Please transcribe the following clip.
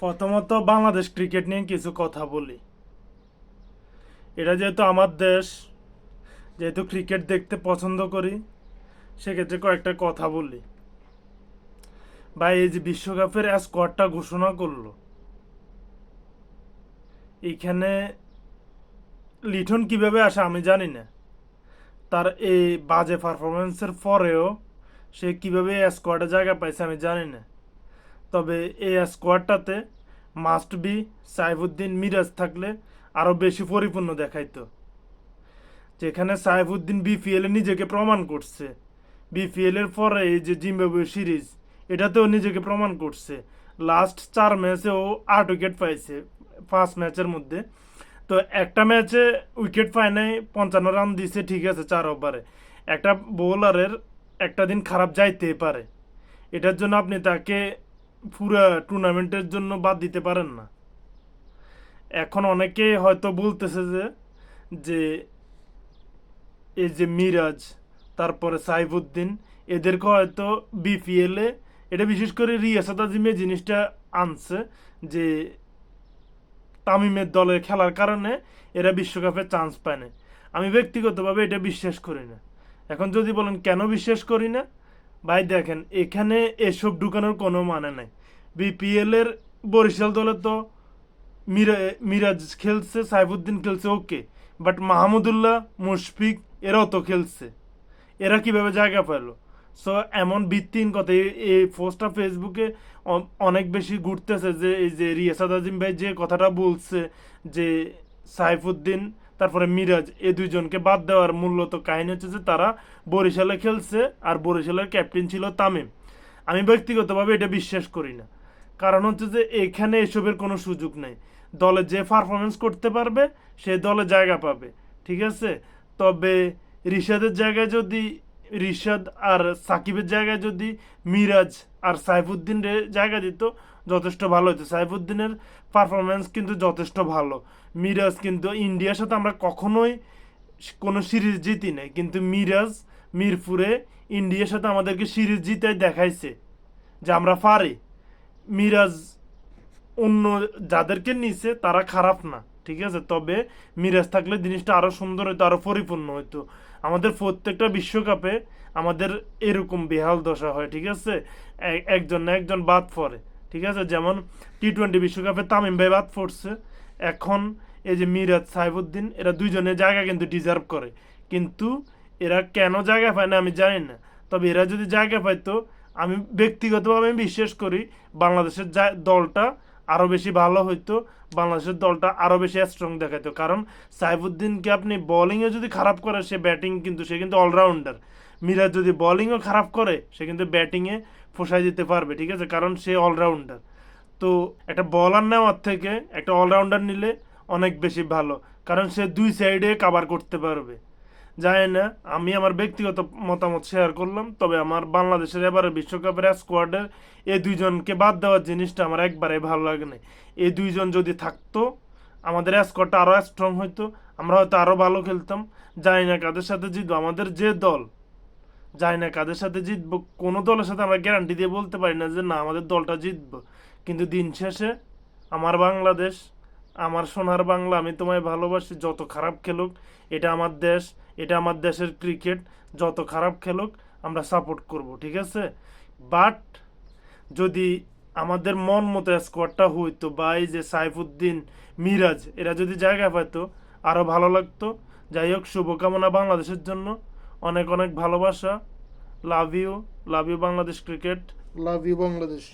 প্রথমত বাংলাদেশ ক্রিকেট নিয়ে কিছু কথা বলি। এটা যেহেতু আমার দেশ, যেহেতু ক্রিকেট দেখতে পছন্দ করি, সেক্ষেত্রে কয়েকটা কথা বলি। বা এই যে বিশ্বকাপের স্কোয়াডটা ঘোষণা করল। এইখানে লিটন কীভাবে আসে আমি জানি না। তার এই বাজে পারফরমেন্সের পরেও সে কীভাবে স্কোয়াডে জায়গা পাইছে আমি জানি না। তবে এই স্কোয়াডটাতে মাস্ট বি সাইফুদ্দিন মিরাজ থাকলে আরও বেশি পরিপূর্ণ দেখাইতো। যেখানে সাইফুদ্দিন বিপিএলে নিজেকে প্রমাণ করছে। বিপিএল এর পরে এই যে জিম্বাবুয়ে সিরিজ, এটাতেও নিজেকে প্রমাণ করছে। লাস্ট চার ম্যাচে ও আট উইকেট পাইছে পাঁচ ম্যাচের মধ্যে। তো একটা ম্যাচে উইকেট পায় নাই, পঞ্চান্ন রান দিছে, ঠিক আছে, চার ওভারে একটা বোলারের একটা দিন খারাপ যাইতে পারে। এটার জন্য আপনি তাকে পুরো টুর্নামেন্টের জন্য বাদ দিতে পারেন না। এখন অনেকে হয়তো বলতেছে যে যে এই যে মিরাজ, তারপরে সাইফুদ্দিন, এদেরকে হয়তো বিপিএলে এটা বিশেষ করে রিয়াসাত আজিমে জিনিসটা আনছে যে তামিমের দলে খেলার কারণে এরা বিশ্বকাপে চান্স পায় না আমি ব্যক্তিগতভাবে এটা বিশ্বাস করি না। এখন যদি বলেন কেন বিশ্বাস করি না ভাই দেখেন, এখানে এসব ঢুকানোর কোনো মানে নাই। বিপিএল এর বরিশাল দলে তো মিরা, মিরাজ খেলছে, সাইফুদ্দিন খেলছে ওকে বাট মাহমুদুল্লাহ মুশফিক, এরাও তো খেলছে। এরা কীভাবে জায়গা পেল সো এমন ভিত্তিহীন কথা এই পোস্টটা ফেসবুকে অনেক বেশি ঘুরতেছে যে, এই যে রিয়াসাদ আজিম ভাই যে কথাটা বলছে যে, সাইফুদ্দিন তারপরে মিরাজ এ দুইজনকে বাদ দেওয়ার মূলত কাহিনী হচ্ছে যে তারা বরিশালে খেলছে আর বরিশালের ক্যাপ্টেন ছিল তামিম। আমি ব্যক্তিগতভাবে এটা বিশ্বাস করি না। কারণ হচ্ছে যে এখানে এসবের কোনো সুযোগ নেই। দলে যে পারফরমেন্স করতে পারবে, সে দলে জায়গা পাবে, ঠিক আছে? তবে রিশাদের জায়গায় যদি, রিশাদ আর সাকিবের জায়গায় যদি মিরাজ আর সাইফুদ্দিন জায়গা দিত যথেষ্ট ভালো হতো সাইফুদ্দিনের পারফরমেন্স কিন্তু যথেষ্ট ভালো। মিরাজ কিন্তু ইন্ডিয়ার সাথে আমরা কখনোই কোনো সিরিজ জিতি নাই। কিন্তু মিরাজ মিরপুরে ইন্ডিয়ার সাথে আমাদেরকে সিরিজ জিতে দেখাইছে যে আমরা পারি। মিরাজ অন্য যাদেরকে নিছে তারা খারাপ না, ঠিক আছে? তবে মিরাজ থাকলে জিনিসটা আরও সুন্দর হতো আরও পরিপূর্ণ হতো আমাদের প্রত্যেকটা বিশ্বকাপে আমাদের এরকম বেহাল দশা হয়, ঠিক আছে? একজন না একজন বাদ পড়ে। ঠিক আছে? যেমন টি টোয়েন্টি বিশ্বকাপে তামিম ভাই বাদ পড়ছে। এখন এই যে মিরাজ সাইফুদ্দিন, এরা দুইজনের জায়গা কিন্তু ডিজার্ভ করে। কিন্তু এরা কেন জায়গা পায় না আমি জানি না। তবে এরা যদি জায়গা পাইতো, আমি ব্যক্তিগতভাবে আমি বিশ্বাস করি বাংলাদেশের দলটা আরও বেশি ভালো হইতো, বাংলাদেশের দলটা আরও বেশি স্ট্রং দেখাইতো। কারণ সাইফুদ্দিনকে আপনি বোলিংয়ে যদি খারাপ করে, সে ব্যাটিং কিন্তু, সে কিন্তু অলরাউন্ডার মিরাজ যদি বোলিংও খারাপ করে, সে কিন্তু ব্যাটিংয়ে ফসাই দিতে পারবে, ঠিক আছে? কারণ সে অলরাউন্ডার তো একটা বলার নেওয়ার থেকে একটা অলরাউন্ডার নিলে অনেক বেশি ভালো। কারণ সে দুই সাইডে কাভার করতে পারবে। জানি না, আমি আমার ব্যক্তিগত মতামত শেয়ার করলাম, তবে আমার বাংলাদেশের এবারে বিশ্বকাপের স্কোয়াডের এই দুইজনকে বাদ দেওয়ার জিনিসটা আমার একবারে ভালো লাগে না এই দুইজন যদি থাকতো, আমাদের স্কোয়াডটা আরও স্ট্রং হইতো, আমরা হয়তো আরও ভালো খেলতাম। জানি না কাদের সাথে জিতবো, আমাদের যে দল জানি না, কাদের সাথে জিতবো, কোনো দলের সাথে আমরা গ্যারান্টি দিয়ে বলতে পারি না যে না, আমাদের দলটা জিতবো। কিন্তু দিন শেষে আমার বাংলাদেশ, আমার সোনার বাংলা, আমি তোমায় ভালোবাসি, যত খারাপ খেলুক, এটা আমার দেশ, এটা আমার দেশের ক্রিকেট যত খারাপ খেলুক, আমরা সাপোর্ট করব, ঠিক আছে? বাট যদি আমাদের মন মতো স্কোয়াডটা হইতো বা এই যে সাইফুদ্দিন মিরাজ, এরা যদি জায়গা পাইতো আরও ভালো লাগতো। যাই হোক, শুভকামনা বাংলাদেশের জন্য। অনেক অনেক ভালোবাসা। Love you love you Bangladesh cricket love you Bangladesh